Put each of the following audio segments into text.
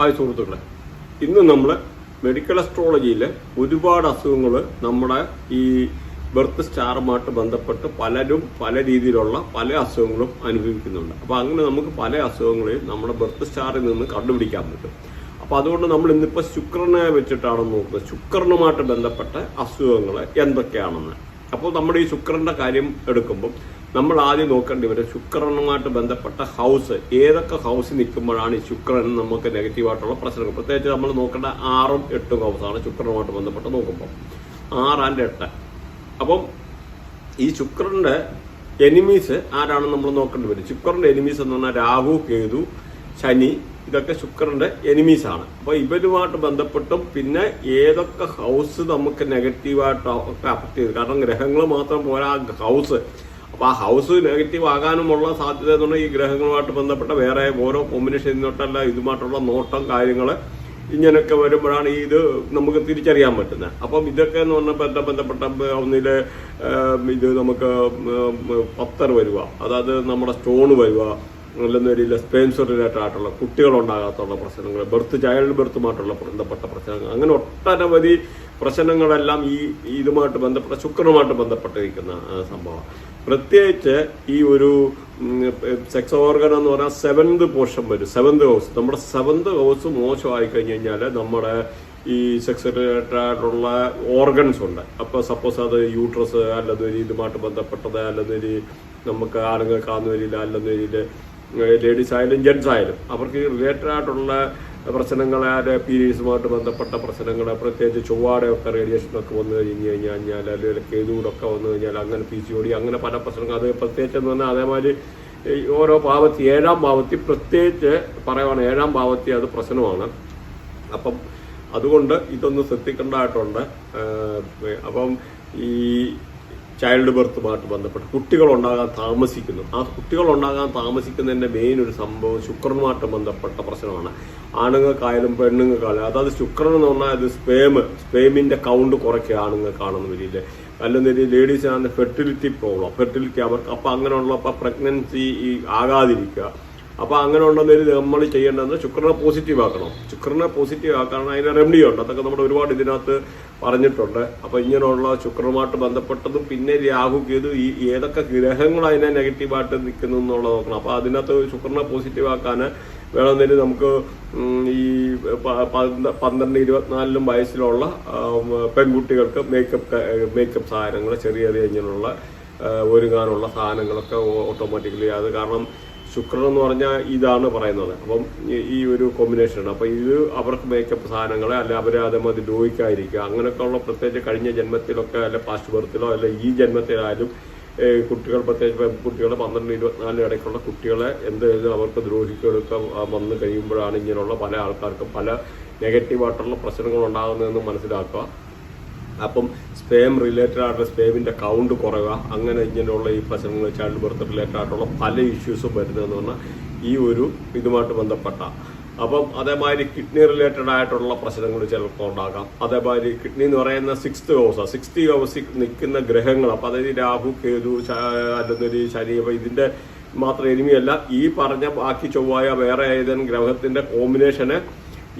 Hi സുഹൃത്തുക്കളെ. ഇന്ന് നമ്മൾ മെഡിക്കൽ അസ്ട്രോളജിയിൽ ഒരുപാട് അസുഖങ്ങൾ നമ്മുടെ ഈ ബർത്ത് സ്റ്റാറുമായിട്ട് ബന്ധപ്പെട്ട് പലരും പല രീതിയിലുള്ള പല അസുഖങ്ങളും അനുഭവിക്കുന്നുണ്ട്. അപ്പോൾ അങ്ങനെ നമുക്ക് പല അസുഖങ്ങളെയും നമ്മുടെ ബർത്ത് സ്റ്റാറിൽ നിന്ന് കണ്ടുപിടിക്കാൻ പറ്റും. അപ്പോൾ അതുകൊണ്ട് നമ്മൾ ഇന്നിപ്പോൾ ശുക്രനെ വെച്ചിട്ടാണ് നോക്കുന്നത്. ശുക്രനുമായിട്ട് ബന്ധപ്പെട്ട അസുഖങ്ങൾ എന്തൊക്കെയാണെന്ന്. അപ്പോൾ നമ്മുടെ ഈ ശുക്രന്റെ കാര്യം എടുക്കുമ്പോൾ നമ്മൾ ആദ്യം നോക്കേണ്ടി വരും ശുക്രനുമായിട്ട് ബന്ധപ്പെട്ട ഹൗസ്. ഏതൊക്കെ ഹൗസ് നിൽക്കുമ്പോഴാണ് ഈ ശുക്രൻ നമുക്ക് നെഗറ്റീവായിട്ടുള്ള പ്രശ്നങ്ങൾ. പ്രത്യേകിച്ച് നമ്മൾ നോക്കേണ്ട ആറും എട്ടും ഹൗസാണ് ശുക്രനുമായിട്ട് ബന്ധപ്പെട്ട് നോക്കുമ്പോൾ ആറ് ആൻഡ് എട്ട്. അപ്പം ഈ ശുക്രന്റെ എനിമീസ് ആരാണ് നമ്മൾ നോക്കേണ്ടി വരും? ശുക്രന്റെ എനിമീസ് എന്ന് പറഞ്ഞാൽ രാഹു കേതു ശനി ഇതൊക്കെ ശുക്രന്റെ എനിമീസ് ആണ്. അപ്പൊ ഇവരുമായിട്ട് ബന്ധപ്പെട്ടും പിന്നെ ഏതൊക്കെ ഹൗസ് നമുക്ക് നെഗറ്റീവായിട്ട് അഫക്ട് ചെയ്തു. കാരണം ഗ്രഹങ്ങൾ മാത്രം പോരാ ഹൗസ് അപ്പൊ ആ ഹൗസ് നെഗറ്റീവ് ആകാനുമുള്ള സാധ്യത എന്ന് പറഞ്ഞാൽ ഈ ഗ്രഹങ്ങളുമായിട്ട് ബന്ധപ്പെട്ട വേറെ ഓരോ കോമ്പിനേഷൻ നിന്നോട്ടല്ല ഇതുമായിട്ടുള്ള നോട്ടം കാര്യങ്ങൾ ഇങ്ങനെയൊക്കെ വരുമ്പോഴാണ് ഈ ഇത് നമുക്ക് തിരിച്ചറിയാൻ പറ്റുന്നത്. അപ്പം ഇതൊക്കെ എന്ന് പറഞ്ഞാൽ ബന്ധ ബന്ധപ്പെട്ട ഒന്നിൽ ഇത് നമുക്ക് പത്തർ വരിക. അതായത് നമ്മുടെ സ്റ്റോൺ വരിക. അല്ലെന്ന് വരില്ല സ്പെയിൻസ് റിലേറ്റഡ് ആയിട്ടുള്ള കുട്ടികളുണ്ടാകാത്തുള്ള പ്രശ്നങ്ങൾ ബർത്ത് ചൈൽഡ് ബർത്തുമായിട്ടുള്ള ബന്ധപ്പെട്ട പ്രശ്നങ്ങൾ അങ്ങനെ ഒട്ടനവധി പ്രശ്നങ്ങളെല്ലാം ഈ ഇതുമായിട്ട് ബന്ധപ്പെട്ട ശുക്രനുമായിട്ട് ബന്ധപ്പെട്ടിരിക്കുന്ന സംഭവം. പ്രത്യേകിച്ച് ഈ ഒരു സെക്സ് ഓർഗൻ എന്ന് പറഞ്ഞാൽ സെവൻത് പോർഷൻ വരും. സെവൻത് ഹൗസ് നമ്മുടെ സെവൻത് ഹൗസ് മോശമായി കഴിഞ്ഞ് കഴിഞ്ഞാൽ നമ്മുടെ ഈ സെക്സ് റിലേറ്റഡ് ആയിട്ടുള്ള ഓർഗൻസ് ഉണ്ട്. അപ്പോൾ സപ്പോസ് അത് യൂട്രസ് അല്ലെന്നൊരു ഇതുമായിട്ട് ബന്ധപ്പെട്ടത് അല്ലെന്നൊരു നമുക്ക് ആണുങ്ങൾക്കാവുന്ന വരില്ല അല്ലെന്നൊരു ലേഡീസ് ആയാലും ജെൻസ് ആയാലും അവർക്ക് റിലേറ്റഡ് ആയിട്ടുള്ള പ്രശ്നങ്ങൾ പീരീഡ്സുമായിട്ട് ബന്ധപ്പെട്ട പ്രശ്നങ്ങൾ പ്രത്യേകിച്ച് ചൊവ്വാടെയൊക്കെ റേഡിയേഷനൊക്കെ വന്നു കഴിഞ്ഞ് കഴിഞ്ഞാൽ കഴിഞ്ഞാൽ അല്ലെങ്കിൽ കേതൂടൊക്കെ വന്നു കഴിഞ്ഞാൽ അങ്ങനെ പി സി ഓടി അങ്ങനെ പല പ്രശ്നങ്ങൾ അത് പ്രത്യേകിച്ച് എന്ന് പറഞ്ഞാൽ അതേമാതിരി ഓരോ ഭാവത്തി ഏഴാം ഭാവത്തി പ്രത്യേകിച്ച് പറയുവാണ് ഏഴാം ഭാവത്തി അത് പ്രശ്നമാണ്. അപ്പം അതുകൊണ്ട് ഇതൊന്ന് ശ്രദ്ധിക്കേണ്ടതായിട്ടുണ്ട്. അപ്പം ഈ ചൈൽഡ് ബർത്തുമായിട്ട് ബന്ധപ്പെട്ട് കുട്ടികൾ ഉണ്ടാകാൻ താമസിക്കുന്നു ആ കുട്ടികൾ ഉണ്ടാകാൻ താമസിക്കുന്നതിന്റെ മെയിൻ ഒരു സംഭവം ശുക്രനുമായിട്ട് ബന്ധപ്പെട്ട പ്രശ്നമാണ്. ആണുങ്ങൾക്കായാലും പെണ്ണുങ്ങൾക്കായാലും അതായത് ശുക്രൻ എന്ന് പറഞ്ഞാൽ അത് സ്പേം സ്പേമിന്റെ കൗണ്ട് കുറയ്ക്കുക ആണുങ്ങൾക്കാണെന്ന് വരില്ലേ. അല്ലെങ്കിൽ ലേഡീസിനാണ് ഫെർട്ടിലിറ്റി പ്രോബ്ലം ഫെർട്ടിലിറ്റി അവർക്ക് അപ്പം അങ്ങനെയുള്ള പ്രഗ്നൻസി ആകാതിരിക്കുക. അപ്പൊ അങ്ങനെ ഉണ്ടെന്നൊരു നമ്മൾ ചെയ്യേണ്ടത് ശുക്രനെ പോസിറ്റീവ് ആക്കണം. ശുക്രനെ പോസിറ്റീവ് ആക്കണം അതിന് റെമഡി ഉണ്ട്. അതൊക്കെ നമ്മൾ ഒരുപാട് ഇതിനകത്ത് പറഞ്ഞിട്ടുണ്ട്. അപ്പൊ ഇങ്ങനെയുള്ള ശുക്രനുമായിട്ട് ബന്ധപ്പെട്ടതും പിന്നെ രാഹു കേതു ഈ ഏതൊക്കെ ഗ്രഹങ്ങൾ അതിനെ നെഗറ്റീവായിട്ട് നിൽക്കുന്നു എന്നുള്ളത് നോക്കണം. അപ്പൊ അതിനകത്ത് ശുക്രനെ പോസിറ്റീവ് ആക്കാൻ വേണമെന്നൊരു നമുക്ക് ഈ പന്ത്രണ്ട് ഇരുപത്തിനാലിലും വയസ്സിലുള്ള പെൺകുട്ടികൾക്ക് മേക്കപ്പ് മേക്കപ്പ് സാധനങ്ങൾ ചെറിയ ചെറിയ ഇങ്ങനെയുള്ള ഒരുങ്ങാനുള്ള സാധനങ്ങളൊക്കെ ഓട്ടോമാറ്റിക്കലി അത് കാരണം ശുക്രൻ എന്ന് പറഞ്ഞാൽ ഇതാണ് പറയുന്നത്. അപ്പം ഈ- ഒരു കോമ്പിനേഷൻ അപ്പം ഇത് അവർക്ക് മേക്കപ്പ് സാധനങ്ങൾ അല്ലെ അവരെ അതേമാതിരി ദ്രോഹിക്കാതിരിക്കുക. അങ്ങനെയൊക്കെ ഉള്ള പ്രത്യേകിച്ച് കഴിഞ്ഞ ജന്മത്തിലൊക്കെ അല്ലെ പാസ്റ്റ് ബർത്തിലോ അല്ലെ ഈ ജന്മത്തിലായാലും കുട്ടികൾ പ്രത്യേകിച്ച് കുട്ടികളെ പന്ത്രണ്ട് ഇരുപത്തിനാല് ഇടയ്ക്കുള്ള കുട്ടികളെ എന്ത് ചെയ്ത് അവർക്ക് ദ്രോഹിക്കുകയൊക്കെ വന്നു കഴിയുമ്പോഴാണ് ഇങ്ങനെയുള്ള പല ആൾക്കാർക്കും പല നെഗറ്റീവായിട്ടുള്ള പ്രശ്നങ്ങൾ ഉണ്ടാകുന്നതെന്ന് മനസ്സിലാക്കുക. അപ്പം സ്പേം റിലേറ്റഡ് ആയിട്ടുള്ള സ്പേമിന്റെ കൗണ്ട് കുറയുക അങ്ങനെ ഇങ്ങനെയുള്ള ഈ പ്രശ്നങ്ങൾ ചൈൽഡ് ബർത്ത് റിലേറ്റഡ് ആയിട്ടുള്ള പല ഇഷ്യൂസും വരുന്നതെന്ന് പറഞ്ഞാൽ ഈ ഒരു ഇതുമായിട്ട് ബന്ധപ്പെട്ട. അപ്പം അതേമാതിരി കിഡ്നി റിലേറ്റഡ് ആയിട്ടുള്ള പ്രശ്നങ്ങൾ ചിലപ്പോൾ ഉണ്ടാകാം. അതേമാതിരി കിഡ്നി എന്ന് പറയുന്ന സിക്സ്ത് ഹൗസ് സിക്സ്ത് ഹൗസിൽ നിൽക്കുന്ന ഗ്രഹങ്ങൾ അപ്പം അതായത് രാഹു കേതു അല്ലെന്നൊരു ശനി അപ്പം ഇതിന്റെ മാത്രം എനിമിയല്ല ഈ പറഞ്ഞ ബാക്കി ചൊവ്വായ വേറെ ഏതെങ്കിലും ഗ്രഹത്തിന്റെ കോമ്പിനേഷന്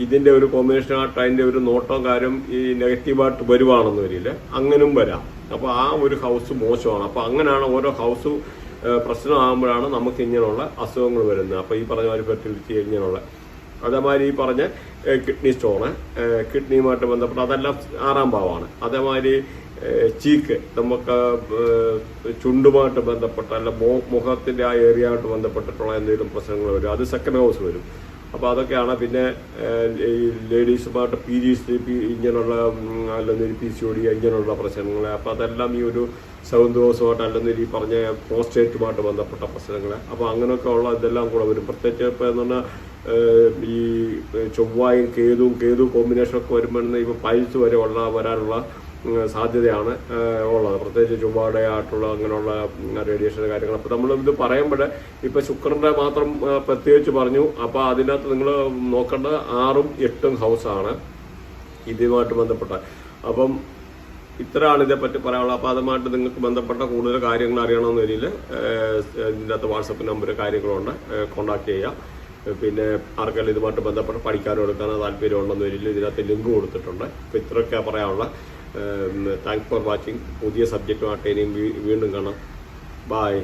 ഇതിന്റെ ഒരു കോമ്പിനേഷൻ ആ അതിന്റെ ഒരു നോട്ടം കാര്യം ഈ നെഗറ്റീവായിട്ട് വരുവാണെന്ന് വരില്ല. അങ്ങനും വരാം. അപ്പോൾ ആ ഒരു ഹൗസ് മോശമാണ്. അപ്പോൾ അങ്ങനെയാണ് ഓരോ ഹൗസ് പ്രശ്നമാകുമ്പോഴാണ് നമുക്ക് ഇങ്ങനെയുള്ള അസുഖങ്ങൾ വരുന്നത്. അപ്പോൾ ഈ പറഞ്ഞ മാതിരി ഫെർട്ടിലിറ്റി ഇങ്ങനെയുള്ള. അതേമാതിരി ഈ പറഞ്ഞ കിഡ്നി സ്റ്റോണ് കിഡ്നിയുമായിട്ട് ബന്ധപ്പെട്ട് അതെല്ലാം ആറാം ഭാവമാണ്. അതേമാതിരി ചീക്ക് നമുക്ക് ചുണ്ടുമായിട്ട് ബന്ധപ്പെട്ട അല്ല മുഖത്തിന്റെ ആ ഏരിയയായിട്ട് ബന്ധപ്പെട്ടിട്ടുള്ള എന്തെങ്കിലും പ്രശ്നങ്ങൾ വരും. അത് സെക്കൻഡ് ഹൗസ് വരും. അപ്പൊ അതൊക്കെയാണ് പിന്നെ ഈ ലേഡീസുമായിട്ട് പി ജി സി പി ഇങ്ങനെയുള്ള അല്ലെങ്കിൽ പി സി ഒ ഇങ്ങനെയുള്ള പ്രശ്നങ്ങൾ അപ്പൊ അതെല്ലാം ഈ ഒരു സെവന്ത് ദിവസമായിട്ട് അല്ലെങ്കിൽ ഈ പറഞ്ഞ പ്രോസ്റ്റേറ്റുമായിട്ട് ബന്ധപ്പെട്ട പ്രശ്നങ്ങൾ അപ്പോൾ അങ്ങനെയൊക്കെ ഉള്ള ഇതെല്ലാം കൂടെ വരും. പ്രത്യേകിച്ച് ഇപ്പൊ എന്ന് പറഞ്ഞാൽ ഈ ചൊവ്വായും കേതുവും കേതു കോമ്പിനേഷനൊക്കെ വരുമ്പോൾ ഇപ്പൊ പൈൽസ് വരെ ഉള്ള വരാനുള്ള സാധ്യതയാണ്. ഉള്ളത്. പ്രത്യേകിച്ച് ചൊവ്വാടെ ആയിട്ടുള്ള അങ്ങനെയുള്ള റേഡിയേഷൻ കാര്യങ്ങൾ. അപ്പൊ നമ്മൾ ഇത് പറയുമ്പോൾ ഇപ്പൊ ശുക്രന്റെ മാത്രം പ്രത്യേകിച്ച് പറഞ്ഞു. അപ്പൊ അതിനകത്ത് നിങ്ങൾ നോക്കേണ്ടത് ആറും എട്ടും ഹൗസാണ് ഇതുമായിട്ട് ബന്ധപ്പെട്ട. അപ്പം ഇത്രയാണ് ഇതേപ്പറ്റി പറയാനുള്ളത്. അപ്പോൾ അതുമായിട്ട് നിങ്ങൾക്ക് ബന്ധപ്പെട്ട കൂടുതൽ കാര്യങ്ങൾ അറിയണമെന്ന് വരിയിൽ ഇതിന്റെ അകത്ത് വാട്സപ്പ് നമ്പർ കാര്യങ്ങളുണ്ട്. കോൺടാക്ട് ചെയ്യാം. പിന്നെ ആർക്കെല്ലാം ഇതുമായിട്ട് ബന്ധപ്പെട്ട് പഠിക്കാനോ എടുക്കാനോ താല്പര്യം ഉണ്ടെന്ന് വരില്ല ഇതിനകത്ത് ലിങ്ക് കൊടുത്തിട്ടുണ്ട്. അപ്പോൾ ഇത്രയൊക്കെ പറയാനുള്ള താങ്ക്സ് ഫോർ വാച്ചിങ് പുതിയ സബ്ജക്റ്റുമായിട്ട് ഇനിയും വീണ്ടും കാണാം. ബായ്